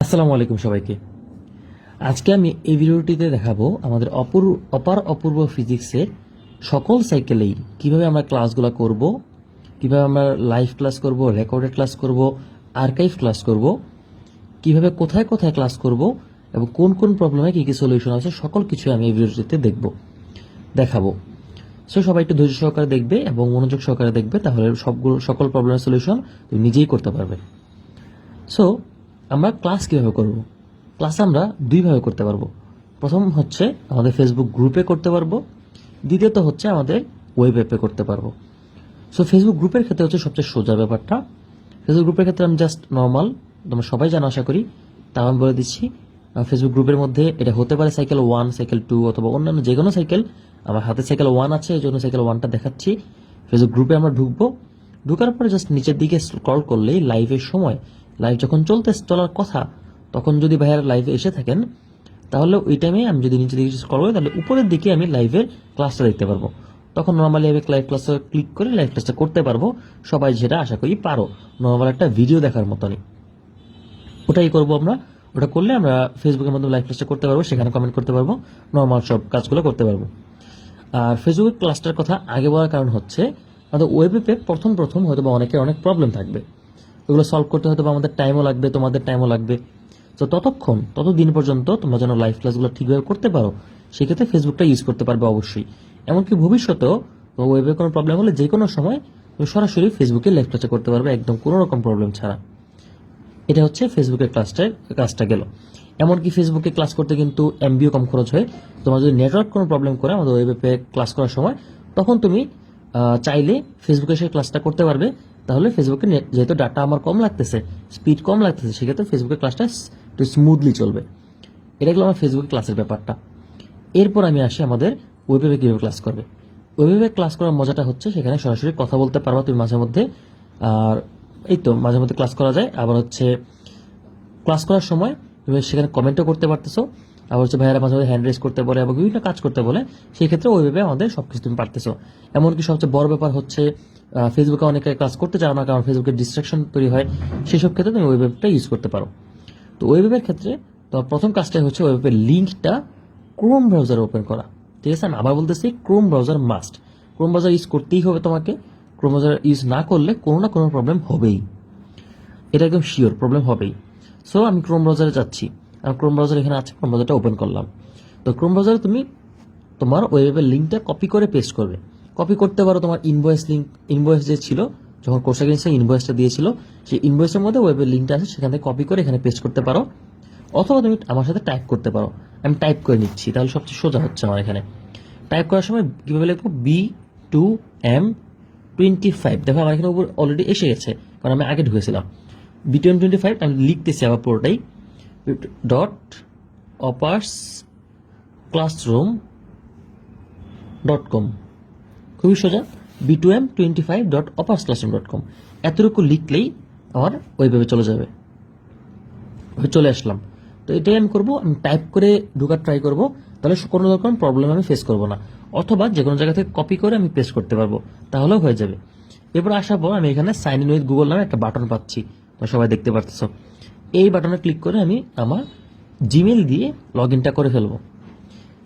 আসসালামু আলাইকুম সবাইকে। আজকে আমি এই ভিডিওটিতে দেখাবো আমাদের অপূর্ব, অপার অপূর্ব ফিজিক্সের সকল সাইকেলেই কীভাবে আমরা ক্লাসগুলো করব, কীভাবে আমরা লাইভ ক্লাস করব, রেকর্ডেড ক্লাস করব, আর্কাইভ ক্লাস করব, কীভাবে কোথায় কোথায় ক্লাস করব এবং কোন কোন প্রবলেমে কী কী সলিউশন আছে, সকল কিছু আমি এই ভিডিওটিতে দেখব, দেখাবো। সো সবাই একটু ধৈর্য সহকারে দেখবে এবং মনোযোগ সহকারে দেখবে, তাহলে সবগুলো, সকল প্রবলেমের সলিউশন তুমি নিজেই করতে পারবে। সো আমরা ক্লাস কীভাবে করব? ক্লাস আমরা দুইভাবে করতে পারব। প্রথম হচ্ছে আমাদের ফেসবুক গ্রুপে করতে পারব। দ্বিতীয়ত হচ্ছে আমাদের ওয়েব অ্যাপে করতে পারব। সো ফেসবুক গ্রুপের ক্ষেত্রে হচ্ছে সবচেয়ে সোজা ব্যাপারটা। ফেসবুক গ্রুপের ক্ষেত্রে আমি জাস্ট নর্মাল তোমরা সবাই জানো আশা করি। তাও আমি বলে দিচ্ছি। ফেসবুক গ্রুপের মধ্যে এটা হতে পারে সাইকেল ওয়ান সাইকেল টু অথবা অন্যান্য যে কোনো সাইকেল আমার হাতে সাইকেল ওয়ান আছে, এই জন্য সাইকেল ওয়ানটা দেখাচ্ছি। ফেসবুক গ্রুপে আমরা ঢুকবো। ঢুকার পরে জাস্ট নিচের দিকে স্ক্রল করলেই লাইভের সময় লাইভ যখন চলতে চলার কথা, তখন যদি ভাইয়ারা লাইভে এসে থাকেন, তাহলে ওই টাইমে আমি যদি নিচে দিকে স্ক্রল করি, তাহলে উপরের দিকে আমি লাইভের ক্লাসটা দেখতে পারব। তখন নর্মালি আমি লাইভ ক্লাসে ক্লিক করে লাইভ ক্লাসটা করতে পারব, সবাই যেটা আশা করি পারো। নর্মাল একটা ভিডিও দেখার মতনই। ওটাই করব আমরা। ওটা করলে আমরা ফেসবুকের মাধ্যমে লাইভ ক্লাসটা করতে পারব, সেখানে কমেন্ট করতে পারব নর্মাল সব কাজগুলো করতে পারব। আর ফেসবুকের ক্লাসটার কথা আগে বলার কারণ হচ্ছে, আমাদের ওয়েব প্রথম প্রথম হয়তো বা অনেকের অনেক প্রবলেম থাকবে। ওগুলো সলভ করতে হয়তো আমাদের টাইমও লাগবে, তোমাদের টাইমও লাগবে। তো ততক্ষণ, ততদিন পর্যন্ত তোমরা যেন লাইভ ক্লাসগুলো ঠিকভাবে করতে পারো, সেক্ষেত্রে ফেসবুকটা ইউজ করতে পারবে অবশ্যই। এমনকি ভবিষ্যতেও ওয়েবে কোনো প্রবলেম হলে যে কোনো সময় তুমি সরাসরি ফেসবুকে লাইভ ক্লাসটা করতে পারবে, একদম কোনো রকম প্রবলেম ছাড়া। এটা হচ্ছে ফেসবুকের ক্লাসটার কাজটা গেল। এমনকি ফেসবুকে ক্লাস করতে কিন্তু এমবিও কম খরচ হয়। তোমার যদি নেটওয়ার্ক কোনো প্রবলেম করে আমাদের ওয়েব ক্লাস করার সময়, তখন তুমি চাইলে ফেসবুকে সেই ক্লাসটা করতে পারবে। তাহলে ফেসবুকে যেহেতু ডাটা আমার কম লাগতেছে স্পিড কম লাগতেছে, সেক্ষেত্রে ফেসবুকের ক্লাসটা একটু স্মুথলি চলবে। এটা গেলো আমার ফেসবুক ক্লাসের ব্যাপারটা। এরপর আমি আসি আমাদের ওয়েবে কীভাবে ক্লাস করবে। ওয়েবে ক্লাস করার মজাটা হচ্ছে সেখানে সরাসরি কথা বলতে পারবা তুমি মাঝে মধ্যে। আর এই তো, মাঝে মধ্যে ক্লাস করা যায়। আবার হচ্ছে ক্লাস করার সময় তুমি সেখানে কমেন্টও করতে পারতেছো। আবার হচ্ছে ভাইয়ারা মাঝে হ্যান্ড রেস করতে বলে এবং বিভিন্ন কাজ করতে বলে, সেই ক্ষেত্রে ওইভাবে আমাদের সবকিছু তুমি পারতেছো। এমনকি সবচেয়ে বড় ব্যাপার হচ্ছে ফেসবুকে অনেকে ক্লাস করতে চাও না, কারণ ফেসবুকে ডিস্ট্রাকশন তৈরি হয়, সেসব ক্ষেত্রে তুমি ওয়েবটা ইউজ করতে পারো। তো ওয়েবের ক্ষেত্রে তোমার প্রথম কাজটাই হচ্ছে ওয়েবের লিঙ্কটা ক্রোম ব্রাউজার ওপেন করা। ঠিক আছে? আমি আবার বলতেছি Chrome browser must Chrome browser use করতেই হবে তোমাকে। ক্রোম ব্রাউজার ইউজ না করলে কোনো না কোনো প্রবলেম হবেই। এটা একদম শিওর প্রবলেম হবেই। সো আমি ক্রোম ব্রাউজারে যাচ্ছি। আর ক্রোম ব্রাউজার এখানে আছে ক্রোম ব্রাউজারটা ওপেন করলাম। তো ক্রোম ব্রাউজারে তুমি তোমার ওয়েবের লিঙ্কটা কপি করে পেস্ট করবে। কপি করতে পারো তোমার ইনভয়েস লিঙ্ক ইনভয়েস যে ছিল, যখন কোর্সটা কিনছে ইনভয়েসটা দিয়েছিল, সেই ইনভয়েসের মধ্যে ওয়েবের লিঙ্কটা আছে, সেখান থেকে কপি করে এখানে পেস্ট করতে পারো। অথবা তুমি আমার সাথে টাইপ করতে পারো। আমি টাইপ করে নিচ্ছি, তাহলে সবচেয়ে সোজা হচ্ছে আমার এখানে। টাইপ করার সময় কীভাবে লিখব? B two M twenty five দেখো আমার এখানে উপর অলরেডি এসে গেছে, কারণ আমি আগে ঢুকেছিলাম। B two M twenty five আমি লিখতেছি আবার পুরোটাই। ডট অপার্স ক্লাসরুম ডট কম খুবই সোজা। B two M twenty five dot অপার্স classroom dot com এতটুকু লিখলেই আমার ওইভাবে চলে যাবে। চলে আসলাম। তো এটাই আমি করব। আমি টাইপ করে ঢোকার ট্রাই করব। তাহলে কোনো রকম প্রবলেম আমি ফেস করব না। অথবা যে কোনো জায়গা থেকে কপি করে আমি পেস্ট করতে পারব। তাহলেও হয়ে যাবে। এরপর আসার পর আমি এখানে সাইন ইন উইথ গুগল নামে একটা বাটন পাচ্ছি। তোমরা সবাই দেখতে পাচ্ছ এই বাটনে ক্লিক করে আমি আমার জিমেল দিয়ে লগ ইনটা করে ফেলব।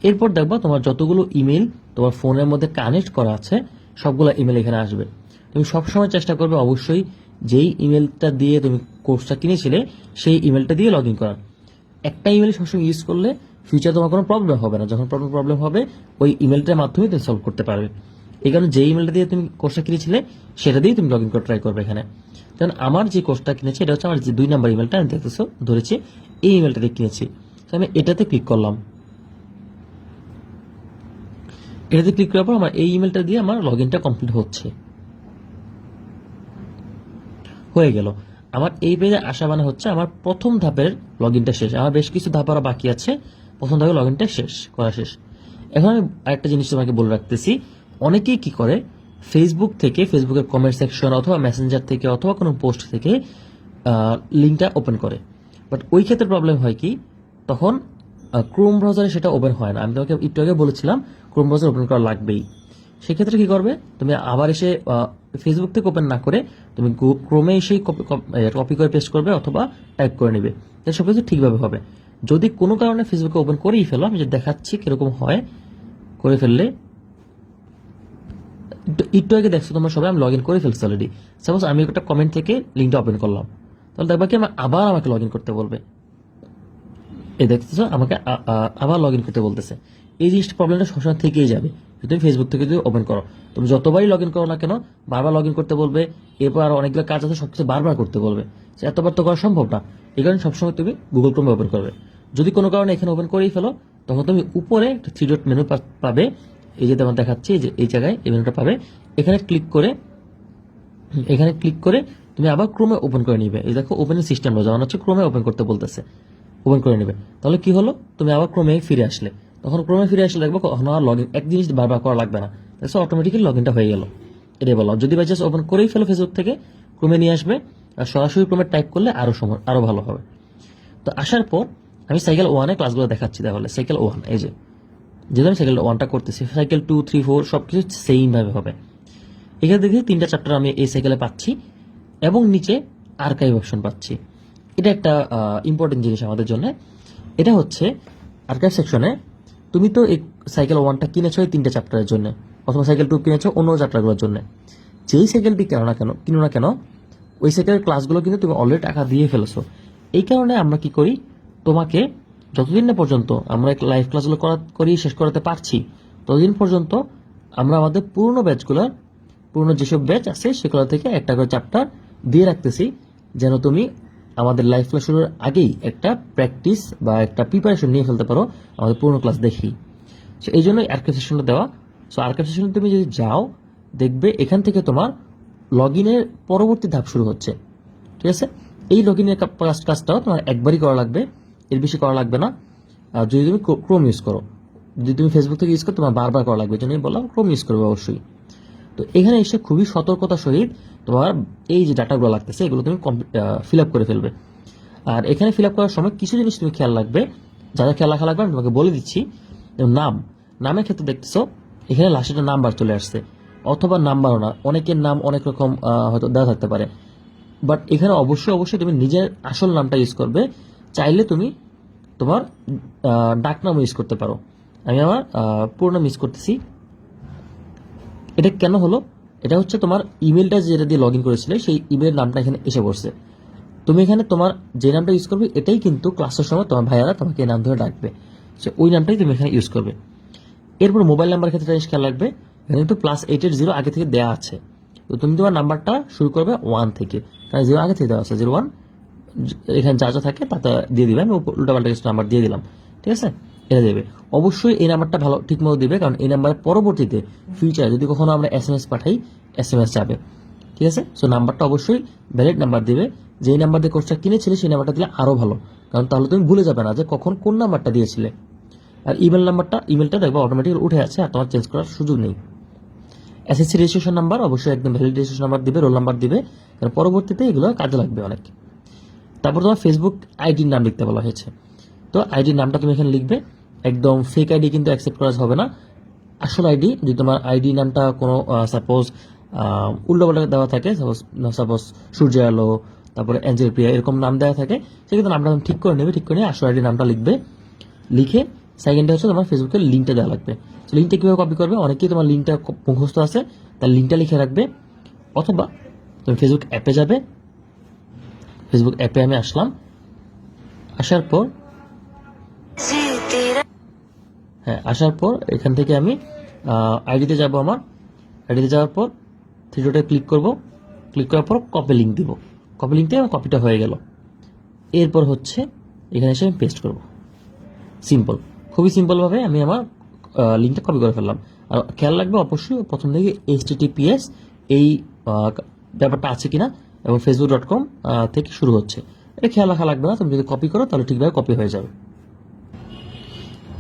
এরপর দেখবা তোমার যতগুলো ইমেল তোমার ফোনের মধ্যে কানেক্ট করা আছে, সবগুলো ইমেল এখানে আসবে। তুমি সবসময় চেষ্টা করবে অবশ্যই যেই ইমেলটা দিয়ে তুমি কোর্সটা কিনেছিলে, সেই ইমেলটা দিয়ে লগ ইন করার। একটা ইমেল সবসময় ইউজ করলে ফিউচার তোমার কোনো প্রবলেম হবে না। যখন প্রবলেম প্রবলেম হবে, ওই ইমেলটার মাধ্যমে তুমি সলভ করতে পারবে। এই কারণে যে ইমেলটা দিয়ে তুমি কোর্সটা কিনেছিলে, সেটা দিয়েই তুমি লগ ইন করে ট্রাই করবে এখানে। কারণ আমার যে কোর্সটা কিনেছি, এটা হচ্ছে আমার যে দুই নাম্বার ইমেলটা আমি দেখতেছো, ধরেছি, এই ইমেলটা দিয়ে কিনেছি। তো আমি এটাতে ক্লিক করলাম। এটাতে ক্লিক করার পর আমার এই ইমেলটা দিয়ে আমার লগ ইনটা কমপ্লিট হচ্ছে। হয়ে গেল। আমার এই পেজে আসা মানে হচ্ছে আমার প্রথম ধাপের লগ ইনটা শেষ। আমার বেশ কিছু ধাপ আরও বাকি আছে। প্রথম ধাপের লগ ইনটা শেষ, করা শেষ। এখন আমি আরেকটা জিনিস তোমাকে বলে রাখতেছি। অনেকেই কি করে? ফেসবুক থেকে ফেসবুকের কমেন্ট সেকশন অথবা মেসেঞ্জার থেকে অথবা কোনো পোস্ট থেকে লিঙ্কটা ওপেন করে। বাট ওই ক্ষেত্রে প্রবলেম হয় কি? তখন ক্রোম ব্রাউজারে সেটা ওপেন হয় না। আমি তোমাকে একটু আগে বলেছিলাম ক্রোম ব্রাউজার ওপেন করা লাগবেই। সেক্ষেত্রে কি করবে? তুমি আবার এসে ফেসবুক থেকে ওপেন না করে, তুমি ক্রোমে এসেই কপি করে পেস্ট করবে অথবা টাইপ করে নেবে। তাহলে সব কিছু ঠিকভাবে হবে। যদি কোনো কারণে ফেসবুকে ওপেন করেই ফেলো, আমি যে দেখাচ্ছি কীরকম হয়, করে ফেললে একটু- আগে দেখছ, তোমরা সবাই আমি লগ ইন করে ফেলছি অলরেডি সাপোজ আমি একটা কমেন্ট থেকে লিঙ্কটা ওপেন করলাম। তাহলে দেখবা কি আমার আবার আমাকে লগ ইন করতে বলবে। এই দেখতেছো, আমাকে আবার লগ ইন করতে বলতেছে। এই জিনিসটা প্রবলেমটা সবসময় থেকেই যাবে। যদি তুমি ফেসবুক থেকে যদি ওপেন করো, তুমি যতবারই লগ ইন করো না কেন, বারবার লগ ইন করতে বলবে, এরপর আর অনেকগুলো কাজ আছে, সবকিছু বারবার করতে বলবে। এতবার তো করা সম্ভব না। এই কারণে সবসময় তুমি গুগল ক্রোমে ওপেন করবে। যদি কোনো কারণে এখানে ওপেন করেই ফেলো, তখন তুমি উপরে একটা থ্রি ডট মেনু পাবে এই যে তোমার দেখাচ্ছি এই যে এই জায়গায় এই মেনুটা পাবে। এখানে ক্লিক করে, এখানে ক্লিক করে তুমি আবার ক্রোমে ওপেন করে নিবে। এই দেখো ওপেনিং সিস্টেম যেমন হচ্ছে ক্রোমে ওপেন করতে বলতেছে। ওপেন করে নেবে। তাহলে কি হলো? তুমি আবার ক্রোমে ফিরে আসলে। তখন ক্রোমে ফিরে আসলে দেখব কখনো আর লগ এক জিনিস বারবার করা লাগবে না। দেখছ অটোমেটিক্যালি লগ ইনটা হয়ে গেল। এটাই বলো, যদি বাই চান্স ওপেন করেই ফেলো ফেসবুক থেকে ক্রোমে নিয়ে আসবে আর সরাসরি ক্রোমে টাইপ করলে আরও সময় আরও ভালো হবে। তো আসার পর আমি সাইকেল ওয়ানে ক্লাসগুলো দেখাচ্ছি তাহলে। সাইকেল ওয়ান এই যে। যেহেতু আমি সাইকেল ওয়ানটা করতেছি সাইকেল টু থ্রি ফোর সব কিছু সেম ভাবে হবে। এখানে দেখি তিনটা চ্যাপ্টার আমি এই সাইকেলে পাচ্ছি এবং নিচে আর্কাইভ অপশন পাচ্ছি। এটা একটা ইম্পর্টেন্ট জিনিস আমাদের জন্য। এটা হচ্ছে আর্কাইভ সেকশনে তুমি তো এই সাইকেল ওয়ানটা কিনেছো এই তিনটা চ্যাপ্টারের জন্য, অথবা সাইকেল টু কিনেছো অন্য চ্যাপ্টারগুলোর জন্য। যেই সাইকেলটি কেন না কেন, কিনো না কেন, ওই সাইকেলের ক্লাসগুলো কিন্তু তুমি অলরেডি টাকা দিয়ে ফেলেছো। এই কারণে আমরা কি করি, তোমাকে যতদিন না পর্যন্ত আমরা লাইভ ক্লাসগুলো করা, করিয়ে শেষ করাতে পারছি, ততদিন পর্যন্ত আমরা আমাদের পুরনো ব্যাচগুলোর পুরনো যেসব ব্যাচ আছে সেগুলো থেকে একটা করে চ্যাপ্টার দিয়ে রাখতেছি, যেন তুমি আমাদের লাইফ ক্লাস শুরুর আগেই একটা প্র্যাকটিস বা একটা প্রিপারেশন নিয়ে ফেলতে পারো আমাদের পুরনো ক্লাস দেখি সো এই জন্য আর্কাইভ সেশনটা দেওয়া। সো আর্কাইভ সেশনে তুমি যদি যাও, দেখবে এখান থেকে তোমার লগ ইনের পরবর্তী ধাপ শুরু হচ্ছে। ঠিক আছে? এই লগ ইনের কাজটাও তোমার একবারই করা লাগবে। এর বেশি করা লাগবে না। আর যদি তুমি ক্রোম ইউজ করো, যদি তুমি ফেসবুক থেকে ইউজ করো, তোমার বারবার করা লাগবে এই জন্যই বললাম ক্রোম ইউজ করবে অবশ্যই। তো এখানে এসে খুবই সতর্কতার সহিত তোমার এই যে ডাটাগুলো লাগতেছে, এগুলো তুমি ফিল আপ করে ফেলবে। আর এখানে ফিল আপ করার সময় কিছু জিনিস তুমি খেয়াল রাখবে, যা যা খেয়াল রাখা লাগবে, আমি তোমাকে বলে দিচ্ছি। নাম, নামের ক্ষেত্রে দেখতেছো, এখানে লাস্টে একটা নাম্বার চলে আসছে, অথবা নাম্বারও না, অনেকের নাম অনেক রকম হয়তো দেওয়া থাকতে পারে। বাট এখানে অবশ্যই অবশ্যই তুমি নিজের আসল নামটা ইউজ করবে চাইলে তুমি তোমার আহ, ডাকনাম ইউজ করতে পারো। আমি আমার পুরো নাম ইউজ করতেছি। এটা কেন হলো? এটা হচ্ছে তোমার ইমেলটা যেটা দিয়ে লগ ইন করেছিলে সেই ইমেল নামটা এখানে এসে পড়ছে। তুমি এখানে তোমার যে নামটা ইউজ করবে এটাই কিন্তু ক্লাসের সময় তোমার ভাইয়ারা তোমাকে নাম ধরে ডাকবে। সে ওই নামটাই তুমি এখানে ইউজ করবে। এরপর মোবাইল নাম্বার ক্ষেত্রে জিনিস খেয়াল রাখবে এখানে কিন্তু প্লাস এইট এইটের জিরো আগে থেকে দেওয়া আছে। তো তুমি তোমার নাম্বারটা শুরু করবে ওয়ান থেকে। কারণ জিরো আগে থেকে দেওয়া আছে জিরো ওয়ান এখানে যা যা থাকে তা দিয়ে দিবে। আমি উল্টাপাল্টা কিছু নাম্বার দিয়ে দিলাম। ঠিক আছে? এটা দেবে। অবশ্যই এই নাম্বারটা ভালো, ঠিক মতো দিবে, কারণ এই নাম্বারের পরবর্তীতে ফিউচারে যদি কখনো আমরা এস এম এস পাঠাই এস এম এস যাবে। ঠিক আছে? সো নাম্বারটা অবশ্যই ভ্যালিড নাম্বার দিবে। যেই নাম্বার দিয়ে কোর্সটা কিনেছিলে, সেই নাম্বারটা দিলে আরও ভালো। কারণ তাহলে তুমি ভুলে যাবে না যে কখন কোন নাম্বারটা দিয়েছিলে। আর ইমেল নাম্বারটা ইমেলটা দেখব অটোমেটিক উঠে আছে আর তোমার চেঞ্জ করার সুযোগ নেই। এসএসসি রেজিস্ট্রেশন নাম্বার অবশ্যই একদম ভ্যালিড রেজিস্ট্রেশন নাম্বার দিবে রোল নাম্বার দিবে। কারণ পরবর্তীতে এগুলো কাজে লাগবে অনেক। তারপর তোমার ফেসবুক আইডির নাম লিখতে বলা হয়েছে। তো আইডির নামটা তুমি এখানে লিখবে। একদম ফেক আইডি কিন্তু অ্যাকসেপ্ট করা হবে না। আসল আইডি যদি তোমার আইডি নামটা কোনো সাপোজ উল্টোপাল্টা দেওয়া থাকে সাপোজ সাপোজ সূর্য আলো, তারপরে অ্যাঞ্জেল প্রিয়া, এরকম নাম দেওয়া থাকে, সেক্ষেত্রে নামটা তুমি ঠিক করে নেবে, ঠিক করে নিয়ে আসল আইডি নামটা লিখবে। লিখে সেকেন্ডে হচ্ছে তোমার ফেসবুকের লিঙ্কটা দেওয়া লাগবে। তো লিঙ্কটা কীভাবে কপি করবে? অনেকেই তোমার লিঙ্কটা মুখস্থ আছে, তার লিঙ্কটা লিখে রাখবে। অথবা তুমি ফেসবুক অ্যাপে যাবে ফেসবুক অ্যাপে আমি আসলাম। আসার পর হ্যাঁ আসার পর এখান থেকে আমি আইডিতে যাব আমার। আইডিতে যাওয়ার পর থ্রি ডটে ক্লিক করব। ক্লিক করার পর কপি লিঙ্ক দিব। কপি লিঙ্কটা আমার কপিটা হয়ে গেল। এরপর হচ্ছে এখানে এসে আমি পেস্ট করব। সিম্পল খুবই সিম্পলভাবে আমি আমার লিঙ্কটা কপি করে ফেললাম। আর খেয়াল রাখবে, অবশ্যই প্রথম থেকে এইচ টিটিপিএস এই ব্যাপারটা আছে কিনা এবং ফেসবুক ডট কম থেকে শুরু হচ্ছে। এটা খেয়াল রাখা লাগবে না, তুমি যদি কপি করো, তাহলে ঠিকভাবে কপি হয়ে যাবে।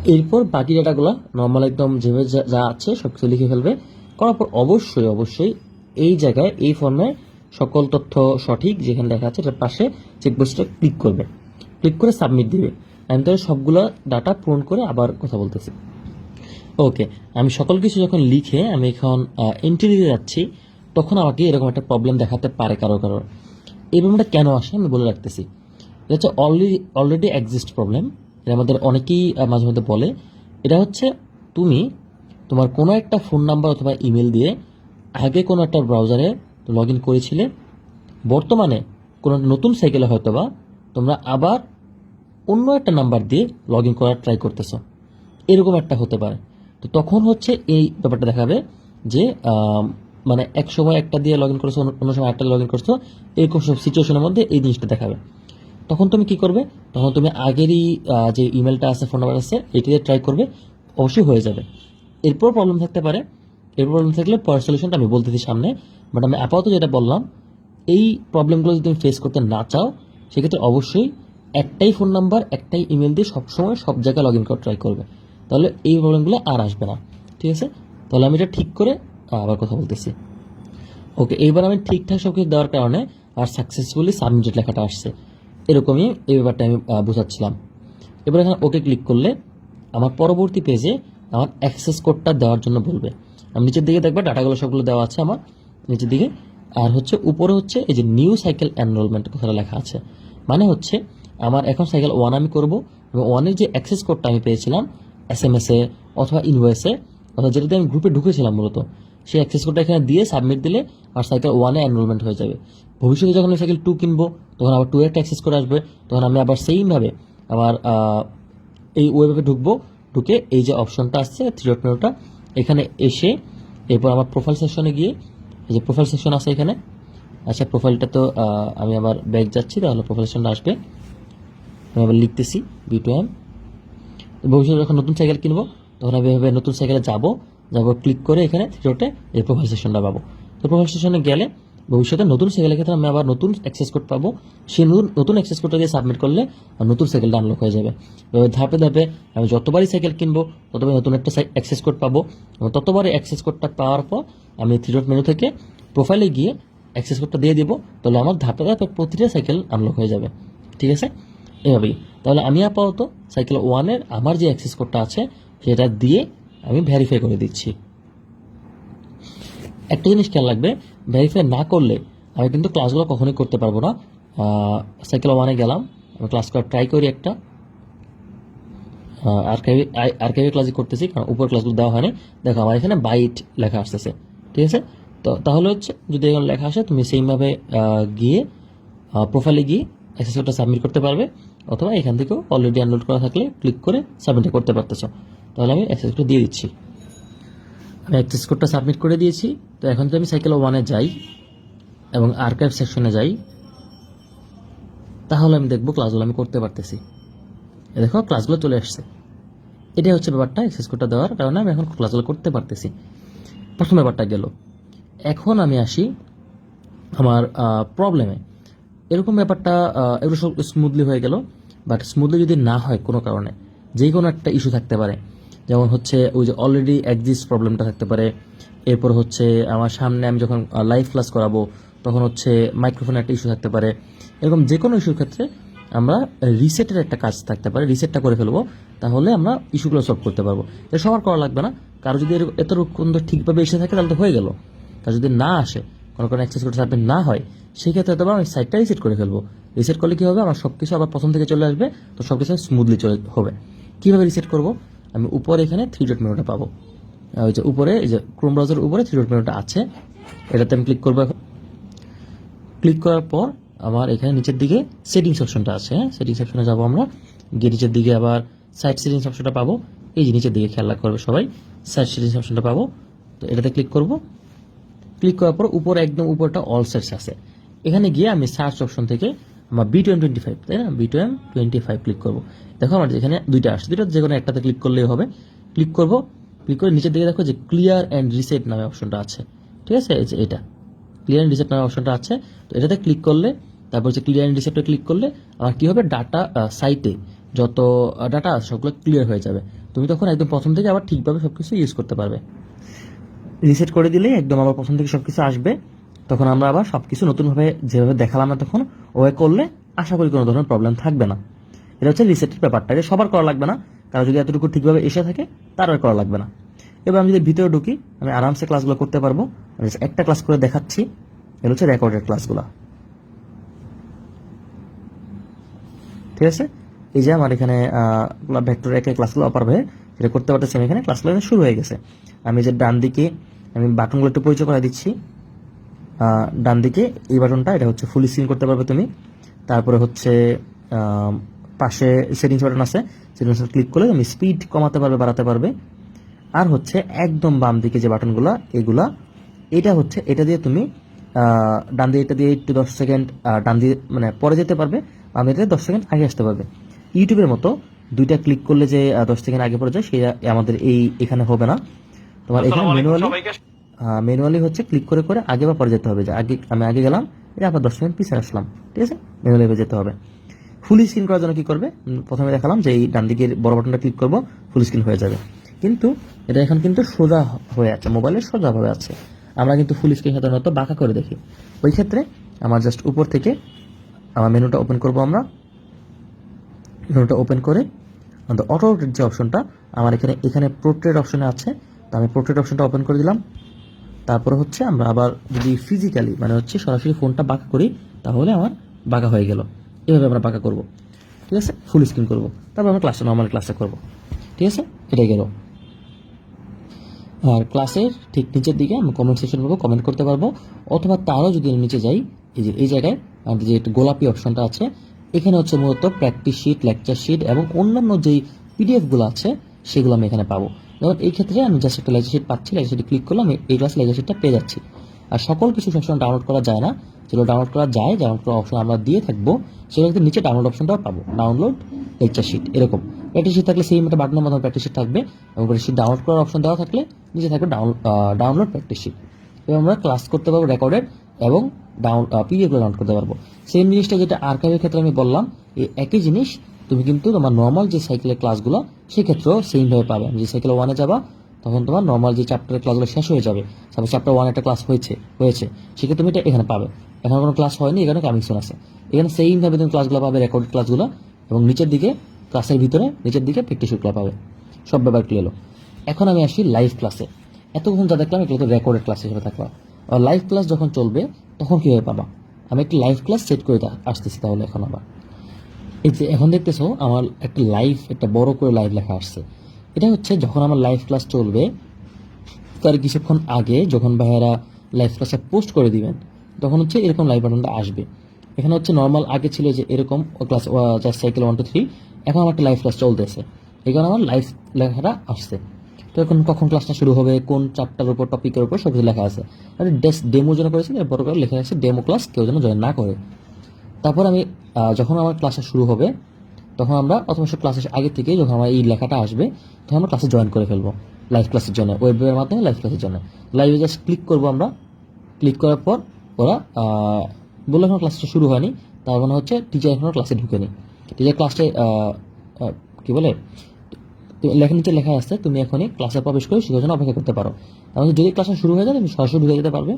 এরপর বাকি ডাটাগুলো নর্মাল একদম যেভাবে যা- আছে সব কিছু লিখে ফেলবে। করার পর অবশ্যই অবশ্যই এই জায়গায়, এই ফর্মে সকল তথ্য সঠিক, যেখানে লেখা আছে এটার পাশে চেকবক্সটা ক্লিক করবে। ক্লিক করে সাবমিট দিবে। আমি তাহলে সবগুলো ডাটা পূরণ করে আবার কথা বলতেছি। ওকে আমি সকল কিছু যখন লিখে, আমি এখন এন্ট্রি দিতে যাচ্ছি তখন আমাকে এরকম একটা প্রবলেম দেখাতে পারে কারও কারোর। এই প্রবলেমটা কেন আসে আমি বলে রাখতেছি। এটা হচ্ছে অলরেডি অলরেডি এক্সিস্ট প্রবলেম এটা আমাদের অনেকেই মাঝে মধ্যে বলে। এটা হচ্ছে তুমি তোমার কোনো একটা ফোন নাম্বার অথবা ইমেল দিয়ে আগে কোনো একটা ব্রাউজারে লগ ইন করেছিলে। বর্তমানে কোনো নতুন সাইকেলে হয়তোবা তোমরা আবার অন্য একটা নাম্বার দিয়ে লগ ইন করার ট্রাই করতেছ। এরকম একটা হতে পারে। তো তখন হচ্ছে এই ব্যাপারটা দেখাবে যে মানে এক সময় একটা দিয়ে লগ ইন করছ, অন্য- সময় একটা লগ ইন করছ, এরকম সব সিচুয়েশনের মধ্যে এই জিনিসটা দেখাবে। তখন তুমি কি করবে? তখন তুমি আগেরই যে ইমেলটা আছে ফোন নাম্বার আছে, এটি দিয়ে ট্রাই করবে, অবশ্যই হয়ে যাবে। এরপর প্রবলেম থাকতে পারে। এরপর প্রবলেম থাকলে পরের সলিউশনটা আমি বলতেছি সামনে বাট আমি আপাতত যেটা বললাম, এই প্রবলেমগুলো যদি তুমি ফেস করতে না চাও, সেক্ষেত্রে অবশ্যই একটাই ফোন নাম্বার একটাই ইমেল দিয়ে সবসময় সব জায়গায় লগ ইন করে ট্রাই করবে। তাহলে এই প্রবলেমগুলো আর আসবে না। ঠিক আছে? তাহলে আমি এটা ঠিক করে আবার কথা বলতেছি। ওকে এইবার আমি ঠিকঠাক সব কিছু দেওয়ার কারণে আর সাকসেসফুলি সাবমিটেড লেখাটা আসছে। এরকমই এই ব্যাপারটা আমি বোঝাচ্ছিলাম। এবার এখানে ওকে ক্লিক করলে আমার পরবর্তী পেজে আমার অ্যাক্সেস কোডটা দেওয়ার জন্য বলবে। আমি নিচের দিকে দেখবে ডাটাগুলো সবগুলো দেওয়া আছে আমার নিচের দিকে। আর হচ্ছে উপরে হচ্ছে এই যে নিউ সাইকেল এনরোলমেন্ট কথাটা লেখা আছে। মানে হচ্ছে আমার এখন সাইকেল ওয়ান আমি করব এবং ওয়ানের যে অ্যাক্সেস কোডটা আমি পেয়েছিলাম এস এম এস অথবা ইনভয়েসে অথবা যেটাতে আমি গ্রুপে ঢুকেছিলাম মূলত সেই অ্যাক্সেস কোডটা এখানে দিয়ে সাবমিট দিলে আর সাইকেল ওয়ানে এনরোলমেন্ট হয়ে যাবে। ভবিষ্যতে যখন আমি সাইকেল টু কিনবো, তখন আবার টু একটা অ্যাক্সেস করে আসবে, তখন আমি আবার সেইমভাবে আবার এই ওয়েবে ঢুকবো, ঢুকে এই যে অপশনটা আসছে থ্রি ডট মেনুটা এখানে এসে এরপর আমার প্রোফাইল সেকশনে গিয়ে, এই যে প্রোফাইল সেকশন আছে এখানে আচ্ছা প্রোফাইলটা তো আমি আবার ব্যাক যাচ্ছি, তাহলে প্রোফাইল সেকশনটা আসবে। আমি আবার লিখতেছি বি টু এম ভবিষ্যতে যখন নতুন সাইকেল কিনবো, তখন আমি এভাবে নতুন সাইকেলে যাব যাব ক্লিক করে এখানে থ্রিডোটে এই প্রোফাইল সেকশনটা পাবো। তো প্রোফাইল সেকশনে গেলে ভবিষ্যতে নতুন সাইকেলের ক্ষেত্রে আমি আবার নতুন অ্যাক্সেস কোড পাবো। সেই নতুন নতুন অ্যাক্সেস কোডটা দিয়ে সাবমিট করলে নতুন সাইকেলটা আনলক হয়ে যাবে। এবার ধাপে ধাপে আমি যতবারই সাইকেল কিনবো, ততবারই নতুন একটা অ্যাক্সেস কোড পাবো। এবং ততবারই অ্যাক্সেস কোডটা পাওয়ার পর আমি থ্রিডোট মেনু থেকে প্রোফাইলে গিয়ে অ্যাক্সেস কোডটা দিয়ে দিব, তাহলে আমার ধাপে ধাপে প্রতিটা সাইকেল আনলক হয়ে যাবে। ঠিক আছে? এভাবেই। তাহলে আমি আপাতত সাইকেল ওয়ানের আমার যে অ্যাক্সেস কোডটা আছে, সেটা দিয়ে আমি ভেরিফাই করে দিচ্ছি। একটা জিনিস খেয়াল রাখবে ভেরিফাই না করলে আমি কিন্তু ক্লাসগুলো কখনোই করতে পারব না। সাইকেল ওয়ানে গেলাম, আমি ক্লাস করার ট্রাই করি একটা। আর্কাইভে আর্কাইভে ক্লাসই করতেছি, কারণ উপর ক্লাসগুলো দেওয়া হয়নি। দেখো, আমার এখানে বাইট লেখা আসতেছে, ঠিক আছে? তো তাহলে হচ্ছে, যদি এখানে লেখা আসে, তুমি সেইভাবে গিয়ে প্রোফাইলে গিয়ে অ্যাক্সেস কোডটা সাবমিট করতে পারবে, অথবা এখান থেকেও অলরেডি আনলোড করা থাকলে ক্লিক করে সাবমিট করতে পারতেছো। তাহলে আমি অ্যাক্সেস কোড দিয়ে দিচ্ছি। আমি অ্যাক্সেস কোডটা সাবমিট করে দিয়েছি। তো এখন যদি আমি সাইকেল ওয়ানে যাই এবং আর্কাইভ সেকশনে যাই, তাহলে আমি দেখব ক্লাসগুলো আমি করতে পারতেছি। দেখো ক্লাসগুলো চলে আসছে। এটাই হচ্ছে ব্যাপারটা অ্যাক্সেস কোডটা দেওয়ার কারণে আমি এখন ক্লাসগুলো করতে পারতেছি। প্রথম ব্যাপারটা গেল, এখন আমি আসি আমার প্রবলেমে এরকম ব্যাপারটা এগুলো সব স্মুথলি হয়ে গেল বাট স্মুথলি যদি না হয় কোনো কারণে যে কোনো একটা ইস্যু থাকতে পারে। যেমন হচ্ছে ওই যে অলরেডি এক্সিস্ট প্রবলেমটা থাকতে পারে। এরপর হচ্ছে আমার সামনে আমি যখন লাইভ ক্লাস করাবো, তখন হচ্ছে মাইক্রোফোনের একটা ইস্যু থাকতে পারে। এরকম যে কোনো ইস্যুর ক্ষেত্রে আমরা রিসেটের একটা কাজ থাকতে পারে রিসেটটা করে ফেলব, তাহলে আমরা ইস্যুগুলো সলভ করতে পারব। এটা সবার করা লাগবে না। কারও যদি এরকম- এতটুকু ঠিকভাবে এসে থাকে, তাহলে তো হয়ে গেল। আর যদি না আসে, কোনো কোনো অ্যাক্সেস কোড সাবমিট না হয়, সেই ক্ষেত্রে তবে আমি সাইটটা রিসেট করে ফেলব। রিসেট করলে কী হবে? আমার সব কিছু আবার প্রথম থেকে চলে আসবে, তো সব কিছু স্মুথলি চলে হবে। কীভাবে রিসেট করব? আমি উপরে এখানে থ্রি ডট মেনুটা পাবো। ওই যে উপরে, এই যে ক্রোম ব্রাউজার উপরে থ্রি ডট মেনুটা আছে। এটাতে আমি ক্লিক করব ক্লিক করার পর আমার এখানে নিচের দিকে সেটিংস অপশনটা আছে হ্যাঁ? সেটিংস অপশনে যাব আমরা। গিয়ে নিচের দিকে আবার সাইড সেটিংস অপশনটা পাবো। এই যে নিচের দিকে খেয়াল করবে সবাই। সাইট সেটিংস অপশনটা পাবো। তো এটাতে ক্লিক করব। ক্লিক করার পর উপরে একদম উপরটা অল সার্চ আছে। এখানে গিয়ে আমি সার্চ অপশন থেকে আমার B two M twenty five তাই না? B two M twenty five click করব। দেখো আমার যেখানে দুইটা আসছে, দুইটা যে কোনো একটাতে ক্লিক করলেই হবে। ক্লিক করব ক্লিক করে নিচের দিকে দেখো যে ক্লিয়ার অ্যান্ড রিসেট নামে অপশনটা আছে। ঠিক আছে? এই যে এটা। ক্লিয়ার অ্যান্ড রিসেট নামে অপশনটা আছে। তো এটাতে ক্লিক করলে, তারপর হচ্ছে ক্লিয়ার অ্যান্ড রিসেপ্টে ক্লিক করলে আমার কী হবে? ডাটা সাইটে যত ডাটা আছে সবগুলো ক্লিয়ার হয়ে যাবে। তুমি তখন একদম প্রথম থেকে আবার ঠিকভাবে সব কিছু ইউজ করতে পারবে। রিসেট করে দিলেই একদম আবার প্রথম থেকে সব কিছু আসবে। তখন আমরা আবার সবকিছু নতুনভাবে যেভাবে দেখালাম না তখন ওয়ে করলে আশা করি কোনো ধরনের প্রবলেম থাকবে না। এটা হচ্ছে রিসেটের ব্যাপারটা। এটা সবার করা লাগবে না। কারণ যদি এতটুকু ঠিকভাবে এসে থাকে তার আর করা লাগবে না। এবার আমি যদি ভিতরে ঢুকি, আমি আরামসে ক্লাসগুলো করতে পারব। একটা ক্লাস করে দেখাচ্ছি। এগুলো হচ্ছে রেকর্ডেড ক্লাসগুলো ঠিক আছে? এই যে আমার এখানে ভেক্টর একে ক্লাসগুলো অপার হয়ে সেটা করতে পারতেছি আমি এখানে। ক্লাসগুলো শুরু হয়ে গেছে। আমি যে ডান দিকে আমি বাটনগুলো একটু পরিচয় করে দিচ্ছি। ডান দিকে এই বাটনটা এটা হচ্ছে ফুল স্ক্রিন করতে পারবে তুমি। তারপরে হচ্ছে পাশে সেটিংস বাটন আছে সেটিংস ক্লিক করলে তুমি স্পিড কমাতে পারবে বাড়াতে পারবে। আর হচ্ছে একদম বাম দিকে যে বাটনগুলো এগুলা এটা হচ্ছে এটা দিয়ে তুমি ডান দিয়ে এটা দিয়ে একটু দশ সেকেন্ড ডান দিয়ে মানে পরে যেতে পারবে বাম দিকে দশ সেকেন্ড আগে আসতে পারবে। ইউটিউবের মতো দুইটা ক্লিক করলে যে দশ সেকেন্ড আগে পড়ে যায় সেটা আমাদের এই এখানে হবে না। তোমার এখানে ম্যানুয়ালি ম্যানুয়ালি হচ্ছে ক্লিক করে করে আগে বা পরে যেতে হবে। যে আগে আমি আগে গেলাম এটা আবার দশ মিনিট পিছিয়ে আসলাম, ঠিক আছে? ম্যানুয়ালি যেতে হবে। ফুল স্ক্রিন করার জন্য কি করবে? প্রথমে দেখালাম যে এই ডান দিকের বড় বাটনটা ক্লিক করব ফুল স্ক্রিন হয়ে যাবে। কিন্তু এটা এখন কিন্তু সোজা হয়ে আছে মোবাইলে সোজা হয়ে আছে। আমরা কিন্তু ফুল স্ক্রিন সাধারণত বাঁকা করে দেখি। ওই ক্ষেত্রে আমার জাস্ট উপর থেকে আমার মেনুটা ওপেন করব আমরা। মেনুটা ওপেন করে অটো যে অপশনটা আমার এখানে এখানে পোর্ট্রেট অপশনে আছে। তো আমি পোর্ট্রেট অপশনটা ওপেন করে দিলাম। তারপরে হচ্ছে আমরা আবার যদি ফিজিক্যালি মানে হচ্ছে সরাসরি ফোনটা বাঁকা করি, তাহলে আমার বাঁকা হয়ে গেল। এভাবে আমরা বাঁকা করব। ঠিক আছে? ফুল স্ক্রিন করব। তারপর আমরা ক্লাসটা নর্মাল ক্লাসে করব। ঠিক আছে? এটাই গেল। আর ক্লাসের ঠিক নিচের দিকে আমরা কমেন্ট সেকশন পাবো কমেন্ট করতে পারব। অথবা তারও যদি আমি নিচে যাই, এই যে, এই জায়গায় আমাদের যে গোলাপি অপশনটা আছে, এখানে হচ্ছে মূলত প্র্যাকটিস শিট লেকচার শিট এবং অন্যান্য যেই পিডিএফগুলো আছে, সেগুলো আমি এখানে পাবো। যেমন এই ক্ষেত্রে আমি জাস্ট একটা শিট পাচ্ছি লেকচার শিট ক্লিক করলে আমি এই ক্লাস শিটটা পেয়ে যাচ্ছি। আর সকল কিছু সবসময় ডাউনলোড করা যায় না। যেগুলো ডাউনলোড করা যায় ডাউনলোড করার অপশন আমরা দিয়ে থাকব কিন্তু নিচে ডাউনলোড অপশনটাও পাবো ডাউনলোড লেকচার শিট এরকম। প্র্যাকটিস শিট থাকলে সেই একটা বাটনের মাধ্যমে প্র্যাকটিস শিট থাকবে, এবং প্র্যাকটিস শিট ডাউনলোড করার অপশন দেওয়া থাকলে নিচে থাকবে ডাউনলোড প্র্যাকটিস শিট এবং আমরা ক্লাস করতে পারব রেকর্ডেড এবং ডাউন পিডিএফ ডাউনলোড করতে পারব। সেম জিনিসটা যেটা আর্কাইভের ক্ষেত্রে আমি বললাম, এই একই জিনিস তুমি কিন্তু তোমার নর্মাল যে সাইকেলের ক্লাসগুলো সেক্ষেত্রেও সেমভাবে পাবে। যে সাইকেল ওয়ানে যাবা, তখন তোমার নর্মাল যে চ্যাপ্টারের ক্লাসগুলো শেষ হয়ে যাবে। তারপর চ্যাপ্টার ওয়ান একটা ক্লাস হয়েছে হয়েছে, সেক্ষেত্রে তুমি এটা এখানে পাবে। এখন কোনো ক্লাস হয়নি এখানে কামিংসন আছে। এখানে সেইমভাবে তুমি ক্লাসগুলো পাবে রেকর্ড ক্লাসগুলো এবং নিচের দিকে ক্লাসের ভিতরে, নিচের দিকে প্র্যাকটিসগুলো পাবে। সব ব্যাপার ক্লিয়ার হলো। এখন আমি আসি লাইভ ক্লাসে এতক্ষণ যা দেখলাম, এগুলো তো রেকর্ডেড ক্লাস হিসেবে থাকলাম আর লাইভ ক্লাস যখন চলবে, তখন কীভাবে পাবা? আমি একটি লাইভ ক্লাস সেট করে আসতেছি তাহলে এখন আবার। এই যে এখন দেখতেছো, আমার একটা লাইভ একটা বড় করে লাইভ লেখা আসছে। এটা হচ্ছে যখন আমার লাইভ ক্লাস চলবে, তার কিছুক্ষণ আগে যখন ভাইয়ারা লাইভ ক্লাসে পোস্ট করে দিবেন, তখন হচ্ছে এরকম লাইভ বাটনটা আসবে। এখানে হচ্ছে নর্মাল আগে ছিল যে এরকম class just cycle one two three এখন আমার একটা লাইভ ক্লাস চলতেছে। এই কারণে আমার লাইভ লেখাটা আসছে। তো এখন কখন ক্লাসটা শুরু হবে, কোন চারটার উপর টপিকের উপর সব কিছু লেখা আছে। মানে ডেমো যেন করেছে বড় করে লেখা আছে ডেমো ক্লাস কেউ যেন জয়েন না করে। তারপর আমি যখন আমার ক্লাসটা শুরু হবে, তখন আমরা অথবা সে ক্লাসের আগে থেকে যখন আমার এই লেখাটা আসবে, তখন আমরা ক্লাসে জয়েন করে ফেলব লাইভ ক্লাসের জন্য ওয়েবের মাধ্যমে লাইভ ক্লাসের জন্য। লাইভে জাস্ট ক্লিক করব আমরা। ক্লিক করার পর ওরা বলল এখন ক্লাসটা শুরু হয়নি, তার মানে হচ্ছে টিচার এখনও ক্লাসে ঢুকেনি। টিচার ক্লাসে কী বলে? লেখা নিচে লেখা আসছে তুমি এখনই ক্লাসে প্রবেশ করে শিখার জন্য অপেক্ষা করতে পারো। এমনকি যদি ক্লাসটা শুরু হয়ে যায়, তুমি সরাসরি ঢুকে যেতে পারবে।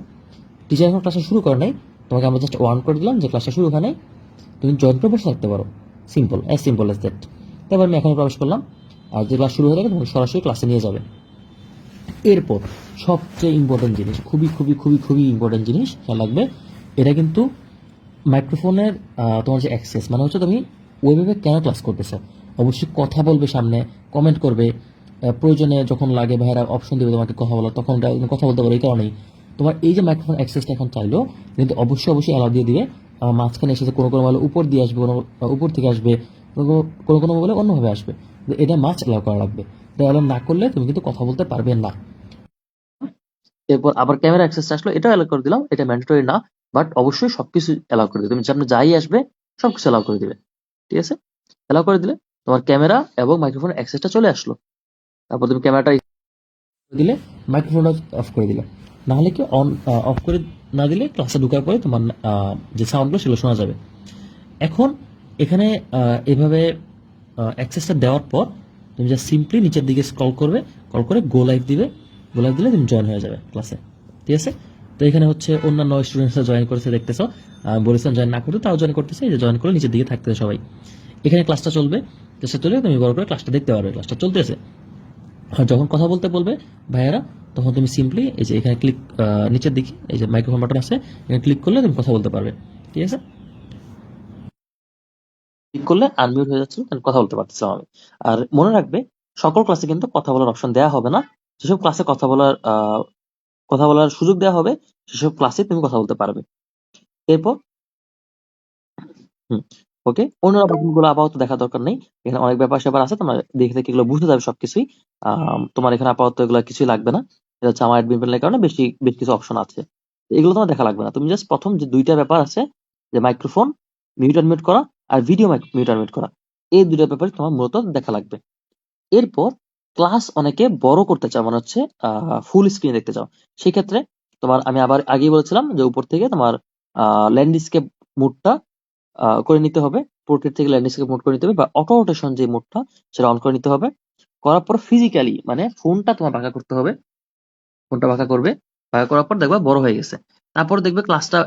টিচার এখন ক্লাসটা শুরু করে নাই তোমাকে আমরা জাস্ট ওয়ার্ন করে দিলাম যে ক্লাসটা শুরু নাই তুমি জয়েন করে বসে থাকতে পারো। Simple as simple as that তারপর আমি এখানে প্রবেশ করলাম। আর যে ক্লাস শুরু হয়ে যাবে তোমাকে সরাসরি ক্লাসে নিয়ে যাবে। এরপর সবচেয়ে ইম্পর্টেন্ট জিনিস, খুবই খুবই খুবই খুবই ইম্পর্টেন্ট জিনিস খেয়াল লাগবে এটা কিন্তু মাইক্রোফোনের তোমার যে অ্যাক্সেস মানে হচ্ছে তুমি ওইভাবে কেন ক্লাস করতেছো? অবশ্যই কথা বলবে সামনে কমেন্ট করবে। প্রয়োজনে যখন লাগে ভাইরা অপশন দেবে তোমাকে কথা বলা তখন কথা বলতে পারো, এই কারণেই। তোমার এই যে মাইক্রোফোন অ্যাক্সেসটা এখন চাইলো কিন্তু অবশ্যই অবশ্যই অ্যালাউ দিয়ে দিবে। আহ, মাঝখানে এসেছে কোনো কোনো মোবাইল উপর দিয়ে আসবে কোনো উপর থেকে আসবে কোনো কোনো- মোবাইলে অন্যভাবে আসবে। এটা মাছ অ্যালাউ করা লাগবে। এটা অ্যালাউ না করলে তুমি কিন্তু কথা বলতে পারবে না। এরপর আবার ক্যামেরা অ্যাক্সেস আসলো এটাও অ্যালাউ করে দিলাম এটা ম্যান্ডেটরি না বাট অবশ্যই সবকিছু অ্যালাউ করে দিবে। তুমি সামনে যাই আসবে সবকিছু অ্যালাউ করে দিবে। ঠিক আছে? অ্যালাউ করে দিলে তোমার ক্যামেরা এবং মাইক্রোফোনের অ্যাক্সেসটা চলে আসলো। তারপর তুমি ক্যামেরাটা দিলে মাইক্রোফোনটা অফ করে দিলে। না হলে কি অন অফ করে না দিলে ক্লাসে ঢোকার পরে তোমার যে সাউন্ডগুলো সেগুলো শোনা যাবে। এখন এখানে এভাবে অ্যাক্সেসটা দেওয়ার পর তুমি যা সিম্পলি নিচের দিকে স্ক্রল করবে কল করে গো লাইভ দিবে। গো লাইভ দিলে তুমি জয়েন হয়ে যাবে ক্লাসে ঠিক আছে? তো এখানে হচ্ছে অন্যান্য স্টুডেন্টসরা জয়েন করেছে, দেখতেছো। বলেছিলাম জয়েন না করতে তাও জয়েন করতেছে, এই যে জয়েন করে নিচের দিকে থাকতেছে সবাই। এখানে ক্লাসটা চলবে। ক্লাসটা চলে তুমি বড় করে ক্লাসটা দেখতে পারবে ক্লাসটা চলতেছে। আর যখন কথা বলতে বলবে, ভাইয়ারা তখন তুমি সিম্পলি এই যে এখানে ক্লিক নিচের দিকে এই যে মাইক্রোফোন বাটন আছে, এখানে ক্লিক করলে তুমি কথা বলতে পারবে। ঠিক আছে? ক্লিক করলে আনমিউট হয়ে যাচ্ছিল কারণ কথা বলতে পারতেছিলাম আমি আর মনে রাখবে, সকল ক্লাসে কিন্তু কথা বলার অপশন দেওয়া হবে না। যেসব ক্লাসে কথা বলার কথা বলার সুযোগ দেওয়া হবে, সেসব ক্লাসে তুমি কথা বলতে পারবে। এরপর ওকে অন্যগুলো আপাতত দেখা দরকার নেই। এখানে অনেক ব্যাপার স্যাপার আছে, তোমার দেখে দেখে এগুলো বুঝতে যাবে সবকিছুই। তোমার এখানে আপাতত এগুলো কিছুই লাগবে না। এটা হচ্ছে আমার অ্যাডমিন প্যানেলের কারণে বেশি, বেশ কিছু অপশন আছে। এগুলো তোমার দেখা লাগবে না। তুমি জাস্ট প্রথম যে দুইটা ব্যাপার আছে, যে মাইক্রোফোন মিউট মিউট করা আর ভিডিও মিউট মিউট করা, এই দুইটা ব্যাপারে তোমার মূলত দেখা লাগবে। এরপর ক্লাস অনেকে বড় করতে চাও মানে হচ্ছে ফুল স্ক্রিন দেখতে চাও, সেক্ষেত্রে তোমার আমি আবার আগেই বলেছিলাম যে উপর থেকে তোমার ল্যান্ডস্কেপ মোডটা করে নিতে হবে। পোর্ট্রেট থেকে ল্যান্ডস্কেপ মোড করে নিতে হবে বা অটো রোটেশন যে মোডটা সেটা অন করে নিতে হবে। করার পর ফিজিক্যালি মানে ফোনটা তোমার বাঁকা করতে হবে। ফোনটা বাঁকা করবে বাঁকা করার পর দেখবা বড় হয়ে গেছে। তারপর দেখবে ক্লাসটা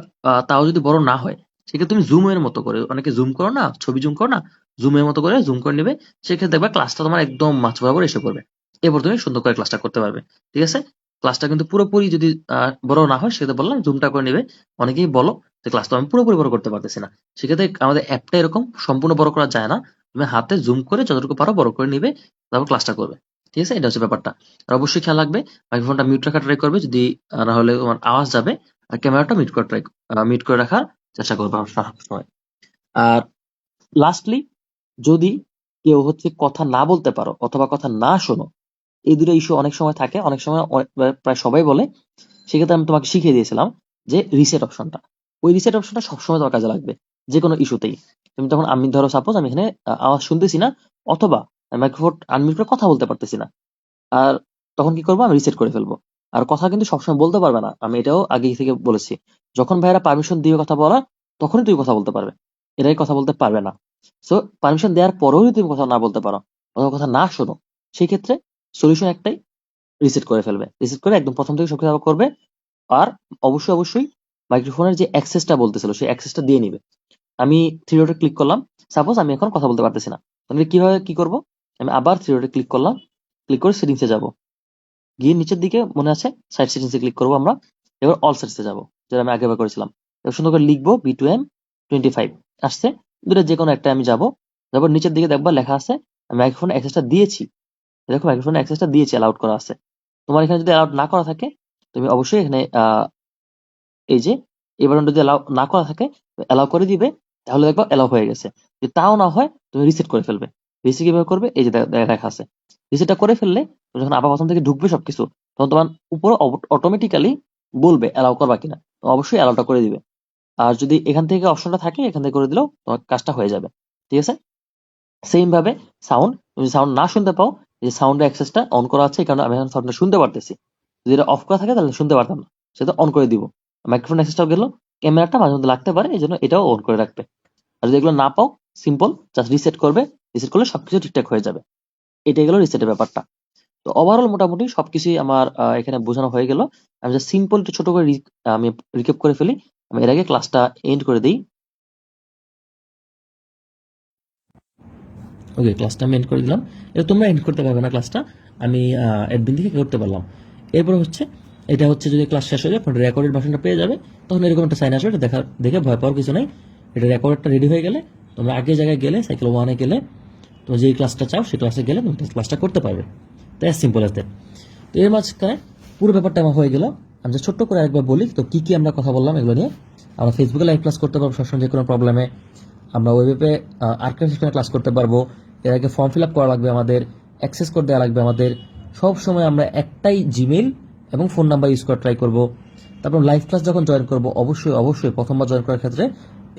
তাও যদি বড় না হয়, সেক্ষেত্রে তুমি জুমের মতো করে, অনেকে জুম করো না, ছবি জুম করো না জুমের মতো করে জুম করে নেবে, সেক্ষেত্রে দেখবা ক্লাসটা তোমার একদম মাছ বরাবর এসে পড়বে। এরপর তুমি সুন্দর করে ক্লাসটা করতে পারবে, ঠিক আছে? ক্লাসটা কিন্তু পুরোপুরি যদি বড় না হয়, সেক্ষেত্রে বললাম জুমটা করে নেবে। অনেকেই বলো যে ক্লাস তো আমি পুরোপুরি বড় করতে পারতেছি না। সেক্ষেত্রে আমাদের অ্যাপটা এরকম সম্পূর্ণ বড় করা যায় না। তুমি হাতে জুম করে যতটুকু পারো বড় করে নিবে, তারপর ক্লাসটা করবে। ঠিক আছে এটা হচ্ছে ব্যাপারটা। আর অবশ্যই খেয়াল রাখবে মাইক্রোফোনটা মিউট রাখা ট্রাই করবে যদি আহ, না হলে তোমার আওয়াজ যাবে আর ক্যামেরাটা মিউট করে ট্রাই মিউট করে রাখার চেষ্টা করবে সব সময় আর লাস্টলি যদি কেউ হচ্ছে কথা না বলতে পারো অথবা কথা না শোনো এই দুটো ইস্যু অনেক সময় থাকে অনেক সময় প্রায় সবাই বলে সেক্ষেত্রে আমি তোমাকে শিখিয়ে দিয়েছিলাম যে রিসেট অপশনটা ওই রিসেট অপশনটা সবসময় তোমার কাজে লাগবে যে কোনো ইস্যুতেই তুমি তখন আমি ধরো সাপোজ আমি এখানে আওয়াজ শুনতেছি না অথবা মাইক্রোফোন আনমিউট করে কথা বলতে পারতেছি না। আর তখন কি করব? আমি রিসেট করে ফেলব। আর কথা কিন্তু সবসময় বলতে পারবে না। আমি এটাও আগে থেকে বলেছি। যখন ভাইয়েরা পারমিশন দিয়ে কথা বলা তখনই তুমি কথা বলতে পারবে। এরাই কথা বলতে পারবে না। সো পারমিশন দেওয়ার পরেও তুমি কথা না বলতে পারো, অথবা কথা না শোনো সেই ক্ষেত্রে সলিউশন একটাই রিসেট করে ফেলবে। রিসেট করে একদম প্রথম থেকে সবকিছু করবে। আর অবশ্যই অবশ্যই মাইক্রোফোনের যে অ্যাক্সেসটা বলতেছিল, সেই অ্যাক্সেসটা দিয়ে নিবে। আমি থ্রি ডটে ক্লিক করলাম। সাপোজ আমি এখন কথা বলতে পারতেছি না। তাহলে কীভাবে কি করব? আমি আবার থ্রি ডটে ক্লিক করলাম ক্লিক করে সেটিংসে যাব। গিয়ে নিচের দিকে মনে আছে সাইড সেটিংসে ক্লিক করব আমরা, এবার অল সেটিংসে যাব, যেটা আমি আগে করেছিলাম। এবার সুন্দর করে লিখব B two M twenty five আসছে? দুটো যে কোনো একটা আমি যাব, তারপর নিচের দিকে দেখবা লেখা আছে, আমি মাইক্রোফোন অ্যাক্সেসটা দিয়েছি। দেখো মাইক্রোফোন অ্যাক্সেসটা দিয়েছি অ্যালাউড করা আছে। তোমার এখানে যদি অ্যালাউড না করা থাকে, তুমি অবশ্যই এখানে এই যে, এই যদি অ্যালাউ না করা থাকে অ্যালাউ করে দিবে, তাহলে দেখবা অ্যালাউ হয়ে গেছে। যদি তাও না হয়, তুমি রিসেট করে ফেলবে। রিসেট কীভাবে করবে? এই যে লেখা আছে। রিসেটটা করে ফেললে যখন আবার প্রথম থেকে ঢুকবে সবকিছু, তখন তোমার উপরে অটোমেটিক্যালি বলবে অ্যালাউ করবা কিনা। অবশ্যই অ্যালাউটা করে দিবে। আর যদি এখান থেকে অপশনটা থাকে, এখান থেকে করে দিলেও তোমার কাজটা হয়ে যাবে। ঠিক আছে? সেম ভাবে সাউন্ড তুমি সাউন্ড না শুনতে পাও যে সাউন্ড অ্যাক্সেসটা অন করা আছে কারণে আমি এখন সাউন্ডটা শুনতে পারতেছি। যদি এটা অফ করা থাকে, তাহলে শুনতে পারতাম না। সেটা অন করে দিব। মাইক্রোফোন অ্যাক্সেসটাও গেল ক্যামেরাটা মাঝে মধ্যে লাগতে পারে, এই জন্য এটাও অন করে রাখবে। আর যদি এগুলো না পাও সিম্পল জাস্ট রিসেট করবে। রিসেট করলে সবকিছু ঠিকঠাক হয়ে যাবে। এটাই গেল রিসেটের ব্যাপারটা। তো ওভারঅল মোটামুটি সবকিছুই আমার এখানে বোঝানো হয়ে গেল। আমি সিম্পল একটু ছোট করে আমি রিকেপ করে ফেলি। আমি এর আগে ক্লাসটা এন্ড করে দিই। ওকে ক্লাসটা আমি এন্ড করে দিলাম। এটা তোমরা এন্ড করতে পারবে না ক্লাসটা আমি অ্যাডমিন থেকে করতে পারলাম। এরপর হচ্ছে, এটা হচ্ছে যদি ক্লাস শেষ হয়ে যায় ফোন রেকর্ডেড ভার্সনটা পেয়ে যাবে। তখন এরকম একটা সাইন আসবে, এটা দেখা, দেখে ভয় পাওয়ার কিছু নাই। এটা রেকর্ডটা রেডি হয়ে গেলে, তোমরা আগের জায়গায় গেলে সাইকেল ওয়ানে গেলে তোমরা যেই ক্লাসটা চাও, সেই ক্লাসে গেলে তুমি ক্লাসটা করতে পারবে। তো তাই সিম্পল আছে তো এর মাঝখানে পুরো ব্যাপারটা আমার হয়ে গেল। আমি just ছোট্ট করে একবার বলি, তো কী কী আমরা কথা বললাম এগুলো নিয়ে, আমরা ফেসবুকে লাইভ ক্লাস করতে পারব সবসময় যে কোনো প্রবলেমে আমরা ওয়েবে আর্কাইভ ক্লাস করতে পারব। এর আগে ফর্ম ফিল আপ করা লাগবে আমাদের অ্যাক্সেস করে দেওয়া লাগবে আমাদের। সব সময় আমরা একটাই জিমেল এবং ফোন নাম্বার ইউজ করা ট্রাই করব। তারপর লাইভ ক্লাস যখন জয়েন করব, অবশ্যই অবশ্যই প্রথমবার জয়েন করার ক্ষেত্রে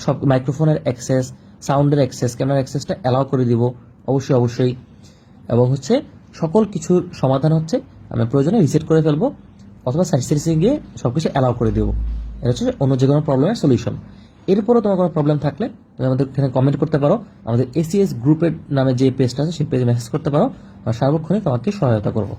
সব মাইক্রোফোনের অ্যাক্সেস সাউন্ডের অ্যাক্সেস ক্যামেরার অ্যাক্সেসটা অ্যালাউ করে দিব। অবশ্যই অবশ্যই। এবং হচ্ছে সকল কিছুর সমাধান হচ্ছে, আমরা প্রয়োজনে রিসেট করে ফেলব অথবা সাইট সার্ভিসিং গিয়ে সব কিছু অ্যালাউ করে দেবো। এটা হচ্ছে অন্য যে কোনো প্রবলেমের সলিউশন এরপরও তোমার কোনো প্রবলেম থাকলে তুমি আমাদের এখানে কমেন্ট করতে পারো, আমাদের এসিএস গ্রুপের নামে যে পেজটা আছে, সেই পেজে মেসেজ করতে পারো, আমরা সার্বক্ষণিক তোমাকে সহায়তা করব।